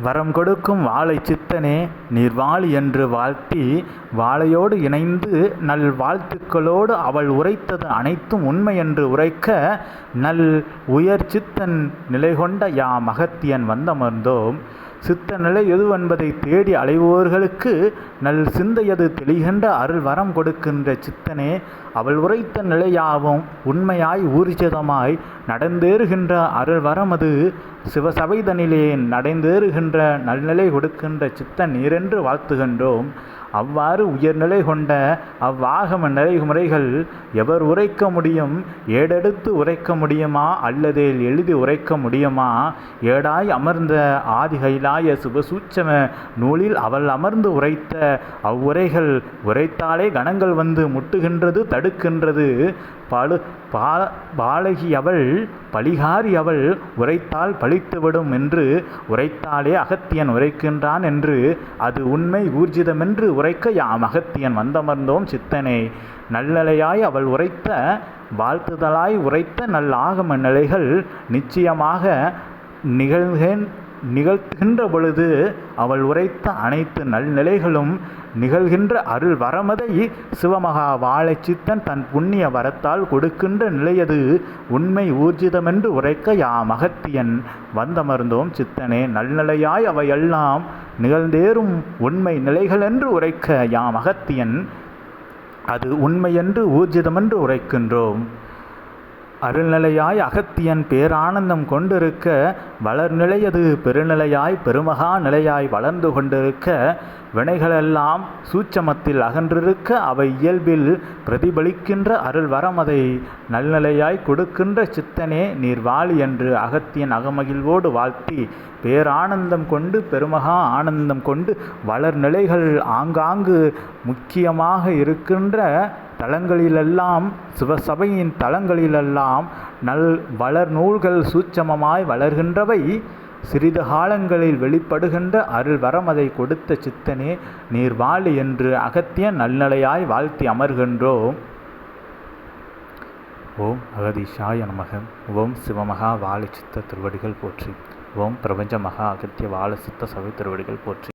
வரம் கொடுக்கும் வாழை சித்தனே நீர் வாழி என்று வாழ்த்தி வாழையோடு இணைந்து நல் வாழ்த்துக்களோடு அவள் உரைத்தது அனைத்தும் உண்மை என்று உரைக்க நல் உயர் சித்தன் நிலை கொண்ட யா மகத்தியன் வந்தமர்ந்தோம். சித்த நிலை எதுவென்பதை தேடி அலைவோர்களுக்கு நல் சிந்தையது தெளிகின்ற அருள் வரம் கொடுக்கின்ற சித்தனே அவள் உரைத்த நிலையாவும் உண்மையாய் ஊர்ஜிதமாய் நடந்தேறுகின்ற அருள் வரமது சிவசபைதனிலே நடைந்தேறுகின்ற நல்நிலை கொடுக்கின்ற சித்தன் நீரென்று வாழ்த்துகின்றோம். அவ்வாறு உயர்நிலை கொண்ட அவ்வாகம நிறைமுறைகள் எவர் உரைக்க முடியும்? ஏடெடுத்து உரைக்க முடியுமா? அல்லது எழுதி உரைக்க முடியுமா? ஏடாய் அமர்ந்த ஆதிகைலாய சுபசூட்சம நூலில் அவள் அமர்ந்து உரைத்த அவ்வுரைகள் உரைத்தாலே கணங்கள் வந்து முட்டுகின்றது தடுக்கின்றது. பழு பா பாலகி அவள் பலிகாரி அவள் உரைத்தால் பழித்துவிடும் என்று உரைத்தாலே அகத்தியன் உரைக்கின்றான் என்று அது உண்மை ஊர்ஜிதமென்று உரைக்க யாம் அகத்தியன் வந்தமர்ந்தோம் சித்தனே நல்லலையாய் அவள் உரைத்த வாழ்த்துதலாய் உரைத்த நல் ஆகம நிலைகள் நிச்சயமாக நிகழ்கேன் நிகழ்கின்ற பொழுது அவள் உரைத்த அனைத்து நல்நிலைகளும் நிகழ்கின்ற அருள் வரமதை சிவமகா வாழைச்சித்தன் தன் புண்ணிய வரத்தால் கொடுக்கின்ற நிலையது உண்மை ஊர்ஜிதமென்று உரைக்க யாம் அகத்தியன் வந்தமர்ந்தோம் சித்தனே நல்நிலையாய் அவையெல்லாம் நிகழ்ந்தேறும் உண்மை நிலைகளென்று உரைக்க யாம் அகத்தியன் அது உண்மையென்று ஊர்ஜிதமென்று உரைக்கின்றோம். அருள்நிலையாய் அகத்தியன் பேரானந்தம் கொண்டிருக்க வளர்நிலையது பெருநிலையாய் பெருமகா நிலையாய் வளர்ந்து கொண்டிருக்க வினைகளெல்லாம் சூட்சமத்தில் அகன்றிருக்க அவை இயல்பில் பிரதிபலிக்கின்ற அருள் வரமதை நல்நிலையாய் கொடுக்கின்ற சித்தனே நீர் வாழி என்று அகத்தியன் அகமகிழ்வோடு வாழ்த்தி பேரானந்தம் கொண்டு பெருமகா ஆனந்தம் கொண்டு வளர்நிலைகள் ஆங்காங்கு முக்கியமாக இருக்கின்ற தளங்களிலெல்லாம் சிவசபையின் தளங்களிலெல்லாம் நல் வளர் நூல்கள் சூட்சமமாய் வளர்கின்றவை. சிறிது காலங்களில் வெளிப்படுகின்ற அருள் வரமதை கொடுத்த சித்தனே நீர் வாழி என்று அகத்திய நல்நிலையாய் வாழ்த்தி அமர்கின்றோம். ஓம் அகதீஷாய நமக. ஓம் சிவமகா வாழ சித்த திருவடிகள் போற்றி. ஓம் பிரபஞ்ச மகா அகத்திய வாழ சித்த சபை திருவடிகள் போற்றி.